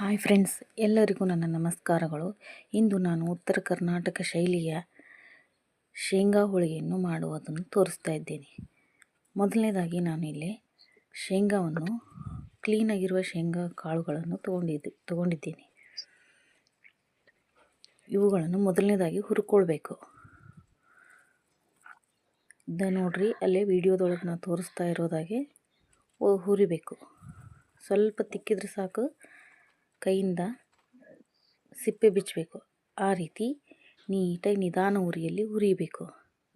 Hi friends, ಎಲ್ಲರಿಗೂ ನನ್ನ ನಮಸ್ಕಾರಗಳು. ಇಂದು ನಾನು ಉತ್ತರ ಕರ್ನಾಟಕ ಶೈಲಿಯ ಶೇಂಗಾ ಹೋಳಿಗೆಯನ್ನು ಮಾಡುವುದನ್ನು ತೋರಿಸ್ತಾ ಇದ್ದೇನೆ. ಮೊದಲನೇದಾಗಿ ನಾನು ಇಲ್ಲಿ ಶೇಂಗಾವನ್ನು ಕ್ಲೀನಾಗಿರುವ ಶೇಂಗಾ ಕಾಳುಗಳನ್ನು ತೊಗೊಂಡಿದ್ದೆ, ತಗೊಂಡಿದ್ದೀನಿ. ಇವುಗಳನ್ನು ಮೊದಲನೇದಾಗಿ ಹುರ್ಕೊಳ್ಬೇಕು. ಇದ ನೋಡ್ರಿ, ಅಲ್ಲೇ ವಿಡಿಯೋದೊಳಗೆ ನಾನು ತೋರಿಸ್ತಾ ಇರೋದಾಗೆ ಹುರಿಬೇಕು. ಸ್ವಲ್ಪ ತಿಕ್ಕಿದ್ರೆ ಸಾಕು. ಕೈಯಿಂದ ಸಿಪ್ಪೆ ಬಿಚ್ಚಬೇಕು. ಆ ರೀತಿ ನೀಟಾಗಿ ನಿಧಾನ ಉರಿಯಲ್ಲಿ ಹುರಿಬೇಕು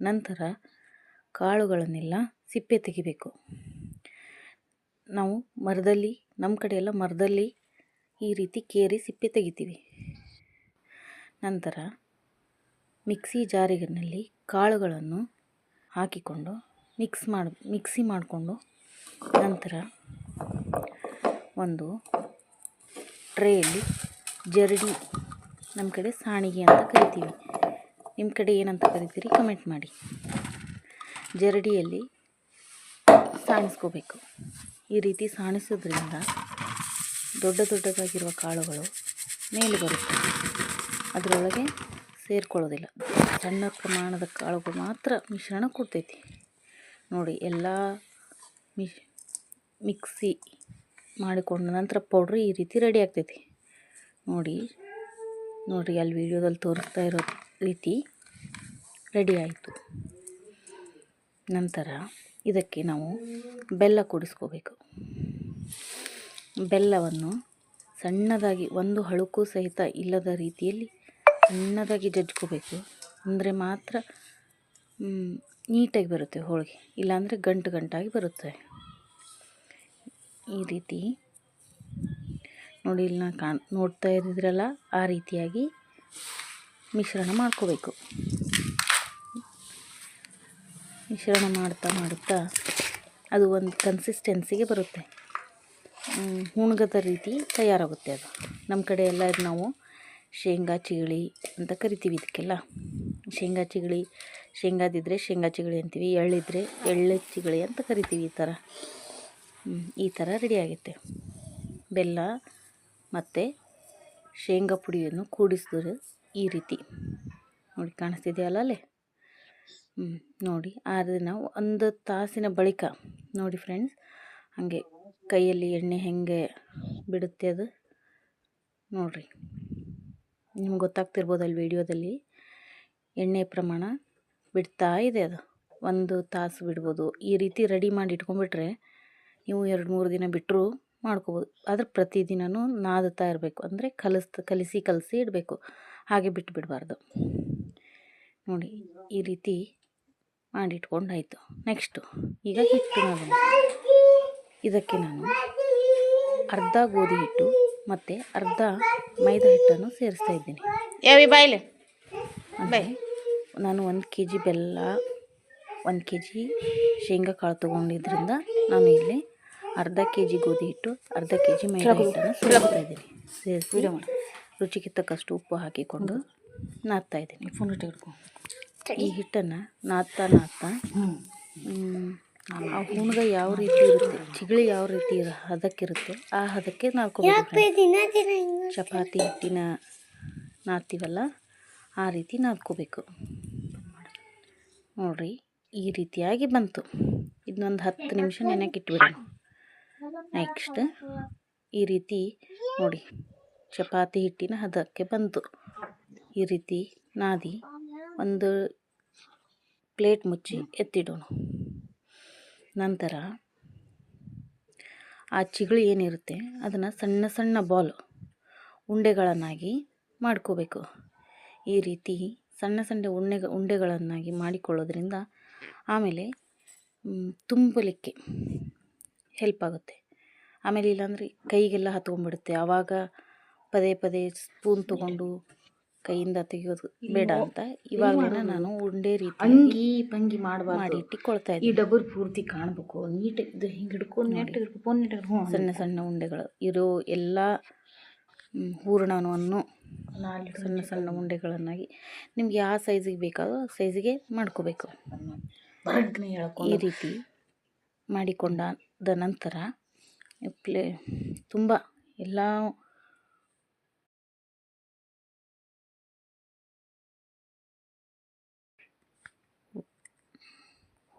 ನಂತರ ಕಾಳುಗಳನ್ನೆಲ್ಲ ಸಿಪ್ಪೆ ತೆಗಿಬೇಕು. ನಾವು ಮರದಲ್ಲಿ, ನಮ್ಮ ಕಡೆಯೆಲ್ಲ ಮರದಲ್ಲಿ ಈ ರೀತಿ ಕೇರಿ ಸಿಪ್ಪೆ ತೆಗಿತೀವಿ. ನಂತರ ಮಿಕ್ಸಿ ಜಾರಿನಲ್ಲಿ ಕಾಳುಗಳನ್ನು ಹಾಕಿಕೊಂಡು ಮಿಕ್ಸ್ ಮಾಡಿ, ಮಿಕ್ಸಿ ಮಾಡಿಕೊಂಡು ನಂತರ ಒಂದು ಟ್ರೇಯಲ್ಲಿ ಜರಡಿ, ನಮ್ಮ ಕಡೆ ಸಾಣಿಗೆ ಅಂತ ಕರಿತೀವಿ. ನಿಮ್ಮ ಕಡೆ ಏನಂತ ಕರಿತೀರಿ ಕಮೆಂಟ್ ಮಾಡಿ. ಜರಡಿಯಲ್ಲಿ ಸಾಣಿಸ್ಕೋಬೇಕು. ಈ ರೀತಿ ಸಾಣಿಸೋದ್ರಿಂದ ದೊಡ್ಡ ದೊಡ್ಡದಾಗಿರುವ ಕಾಳುಗಳು ಮೇಲೆ ಬರುತ್ತೆ. ಅದರೊಳಗೆ ಸೇರ್ಕೊಳ್ಳೋದಿಲ್ಲ. ಸಣ್ಣ ಪ್ರಮಾಣದ ಕಾಳುಗಳು ಮಾತ್ರ ಮಿಶ್ರಣ ಕೊಡ್ತೈತಿ. ನೋಡಿ, ಎಲ್ಲ ಮಿಶ್ ಮಿಕ್ಸಿ ಮಾಡಿಕೊಂಡ ನಂತರ ಪೌಡ್ರ್ ಈ ರೀತಿ ರೆಡಿ ಆಗ್ತೈತಿ. ನೋಡಿ, ನೋಡಿರಿ ಅಲ್ಲಿ ವಿಡಿಯೋದಲ್ಲಿ ತೋರಿಸ್ತಾ ಇರೋ ರೀತಿ ರೆಡಿ ಆಯಿತು. ನಂತರ ಇದಕ್ಕೆ ನಾವು ಬೆಲ್ಲ ಕೂಡಿಸ್ಕೋಬೇಕು. ಬೆಲ್ಲವನ್ನು ಸಣ್ಣದಾಗಿ ಒಂದು ಹಳುಕು ಸಹಿತ ಇಲ್ಲದ ರೀತಿಯಲ್ಲಿ ಸಣ್ಣದಾಗಿ ಜಜ್ಕೋಬೇಕು ಅಂದರೆ ಮಾತ್ರ ನೀಟಾಗಿ ಬರುತ್ತೆ ಹೋಳಿಗೆ. ಇಲ್ಲಾಂದರೆ ಗಂಟು ಗಂಟಾಗಿ ಬರುತ್ತೆ. ಈ ರೀತಿ. ನೋಡಿ, ಇಲ್ಲಿ ನಾನು ಕಾಣ್, ನೋಡ್ತಾ ಇದ್ದಿದ್ರಲ್ಲ, ಆ ರೀತಿಯಾಗಿ ಮಿಶ್ರಣ ಮಾಡ್ಕೋಬೇಕು. ಮಿಶ್ರಣ ಮಾಡ್ತಾ ಮಾಡುತ್ತಾ ಅದು ಒಂದು ಕನ್ಸಿಸ್ಟೆನ್ಸಿಗೆ ಬರುತ್ತೆ. ಹುಣಗದ ರೀತಿ ತಯಾರಾಗುತ್ತೆ ಅದು. ನಮ್ಮ ಕಡೆ ಎಲ್ಲ ನಾವು ಶೇಂಗಾ ಚಿಗಳಿ ಅಂತ ಕರಿತೀವಿ ಇದಕ್ಕೆಲ್ಲ. ಶೇಂಗಾ ಚಿಗಳಿ ಶೇಂಗಾದಿದ್ದರೆ ಶೇಂಗಾ ಚಿಗಳಿ ಅಂತೀವಿ, ಎಳ್ಳಿದ್ರೆ ಎಳ್ಳು ಚಿಗಳಿ ಅಂತ ಕರಿತೀವಿ ಈ ಥರ. ಈ ಥರ ರೆಡಿ ಆಗುತ್ತೆ ಬೆಲ್ಲ ಮತ್ತು ಶೇಂಗಾ ಪುಡಿಯನ್ನು ಕೂಡಿಸಿದ್ರೆ ಈ ರೀತಿ. ನೋಡಿ ಕಾಣಿಸ್ತಿದೆಯಲ್ಲ ಅಲ್ಲೇ ನೋಡಿ ನಾವು ಒಂದು ತಾಸಿನ ಬಳಿಕ, ನೋಡಿ ಫ್ರೆಂಡ್ಸ್ ಹಾಗೆ ಕೈಯಲ್ಲಿ ಎಣ್ಣೆ ಹೆಂಗೆ ಬಿಡುತ್ತೆ ಅದು ನೋಡಿರಿ. ನಿಮ್ಗೆ ಗೊತ್ತಾಗ್ತಿರ್ಬೋದು ಅಲ್ಲಿ ವಿಡಿಯೋದಲ್ಲಿ ಎಣ್ಣೆ ಪ್ರಮಾಣ ಬಿಡ್ತಾ ಇದೆ ಅದು. ಒಂದು ತಾಸು ಬಿಡ್ಬೋದು. ಈ ರೀತಿ ರೆಡಿ ಮಾಡಿ ಇಟ್ಕೊಂಡ್ಬಿಟ್ರೆ ನೀವು ಎರಡು ಮೂರು ದಿನ ಬಿಟ್ಟರು ಮಾಡ್ಕೋಬೋದು. ಆದರೆ ಪ್ರತಿದಿನವೂ ನಾದುತ್ತಾ ಇರಬೇಕು. ಅಂದರೆ ಕಲಿಸ್ತಾ ಕಲಿಸಿ ಕಲಸಿ ಇಡಬೇಕು. ಹಾಗೆ ಬಿಟ್ಟು ಬಿಡಬಾರ್ದು ನೋಡಿ ಈ ರೀತಿ ಮಾಡಿಟ್ಕೊಂಡಾಯಿತು. ನೆಕ್ಸ್ಟು ಈಗ ಹಿಟ್ಟು ನಾನು ಇದಕ್ಕೆ ನಾನು ಅರ್ಧ ಗೋಧಿ ಹಿಟ್ಟು ಮತ್ತು ಅರ್ಧ ಮೈದಾ ಹಿಟ್ಟನ್ನು ಸೇರಿಸ್ತಾ ಇದ್ದೀನಿ. ನಾನು ಒಂದು ಕೆ ಜಿ ಬೆಲ್ಲ ಒಂದು ಕೆ ಜಿ ಶೇಂಗಾ ಕಾಳು ತೊಗೊಂಡಿದ್ದರಿಂದ ನಾನು ಇಲ್ಲಿ ಅರ್ಧ ಕೆ ಜಿ ಗೋಧಿ ಹಿಟ್ಟು ಅರ್ಧ ಕೆ ಜಿ ಮೈದಾ ಹಿಟ್ಟನ್ನು ಸೇರಿಸ್ತಾ ಇದ್ದೀನಿ. ಸೇರಿಸಿ ರುಚಿಗೆ ತಕ್ಕಷ್ಟು ಉಪ್ಪು ಹಾಕಿಕೊಂಡು ನಾದ್ತಾ ಇದ್ದೀನಿ. ಫೋನ್ ತೆಗೆದುಕೊ ಈ ಹಿಟ್ಟನ್ನು ನಾದ್ತಾ ನಾದ್ತಾ ಆ ಹುಣ್ಗ ಯಾವ ರೀತಿ ಇರುತ್ತೆ ಚಿಗಳಿ ಯಾವ ರೀತಿ ಇರೋ ಹದಕ್ಕಿರುತ್ತೆ ಆ ಹದಕ್ಕೆ ನಾದ್ಕೋಬೇಕು ಚಪಾತಿ ಹಿಟ್ಟಿನ ನಾದ್ತೀವಲ್ಲ ಆ ರೀತಿ ನಾದ್ಕೋಬೇಕು. ನೋಡಿರಿ ಈ ರೀತಿಯಾಗಿ ಬಂತು. ಇದನ್ನೊಂದು ಹತ್ತು ನಿಮಿಷ ನೆನೆಕ್ಕೆ ಇಟ್ಬಿಡಿ. ನೆಕ್ಸ್ಟ್ ಈ ರೀತಿ ನೋಡಿ. ಚಪಾತಿ ಹಿಟ್ಟಿನ ಹದಕ್ಕೆ ಬಂತು. ಈ ರೀತಿ ನಾದಿ ಒಂದು ಪ್ಲೇಟ್ ಮುಚ್ಚಿ ಎತ್ತಿಡೋಣ. ನಂತರ ಆ ಚಿಗಳು ಏನಿರುತ್ತೆ ಅದನ್ನು ಸಣ್ಣ ಸಣ್ಣ ಬಾಲ್ ಉಂಡೆಗಳನ್ನಾಗಿ ಮಾಡ್ಕೋಬೇಕು. ಈ ರೀತಿ ಸಣ್ಣ ಸಣ್ಣ ಉಣ್ಣೆ ಉಂಡೆಗಳನ್ನಾಗಿ ಮಾಡಿಕೊಳ್ಳೋದ್ರಿಂದ ಆಮೇಲೆ ತುಂಬಲಿಕ್ಕೆ ಹೆಲ್ಪ್ ಆಗುತ್ತೆ. ಆಮೇಲೆ ಇಲ್ಲಾಂದ್ರೆ ಕೈಗೆಲ್ಲ ಹತ್ಕೊಂಡ್ಬಿಡುತ್ತೆ. ಆವಾಗ ಪದೇ ಪದೇ ಸ್ಪೂನ್ ತೊಗೊಂಡು ಕೈಯಿಂದ ತೆಗೆಯೋದು ಬೇಡ ಅಂತ ಇವಾಗ ನಾನು ಉಂಡೆ ರೀತಿ ಅಂಗಿ ಪಂಗಿ ಮಾಡಬಾರ್ದು. ಮಾಡಿ ಇಟ್ಟಿಕೊಳ್ತಾ ಈ ಡಬಲ್ ಪೂರ್ತಿ ಕಾಣಬೇಕು. ನೀಟ್ ಇದು ಹಿಂಗೆ ಹಿಡ್ಕೊಂಡು ನೆಟ್ ನೆಟ್ ಸಣ್ಣ ಸಣ್ಣ ಉಂಡೆಗಳು. ಇರೋ ಎಲ್ಲ ಹೂರಣವನ್ನು ಸಣ್ಣ ಸಣ್ಣ ಉಂಡೆಗಳನ್ನಾಗಿ ನಿಮ್ಗೆ ಯಾವ ಸೈಜಿಗೆ ಬೇಕಾದೋ ಆ ಸೈಜಿಗೆ ಮಾಡ್ಕೋಬೇಕು. ಈ ರೀತಿ ಮಾಡಿಕೊಂಡಾದ ನಂತರ ಪ್ಲೇ ತುಂಬ ಎಲ್ಲ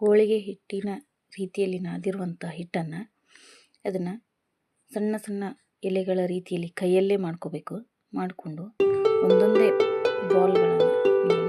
ಹೋಳಿಗೆ ಹಿಟ್ಟಿನ ರೀತಿಯಲ್ಲಿ ನಾದಿರುವಂಥ ಹಿಟ್ಟನ್ನು ಅದನ್ನು ಸಣ್ಣ ಸಣ್ಣ ಎಲೆಗಳ ರೀತಿಯಲ್ಲಿ ಕೈಯಲ್ಲೇ ಮಾಡ್ಕೋಬೇಕು. ಮಾಡಿಕೊಂಡು ಒಂದೊಂದೇ ಬಾಲ್ಗಳನ್ನು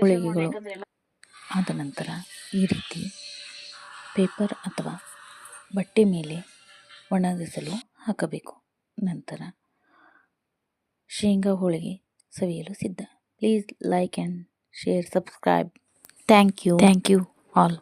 ಹೋಳಿಗೆಗಳು ಆದ ನಂತರ ಈ ರೀತಿ ಪೇಪರ್ ಅಥವಾ ಬಟ್ಟೆ ಮೇಲೆ ಒಣಗಿಸಲು ಹಾಕಬೇಕು. ನಂತರ ಶೇಂಗಾ ಹೋಳಿಗೆ ಸವಿಯಲು ಸಿದ್ಧ. Please like and share subscribe thank you thank you all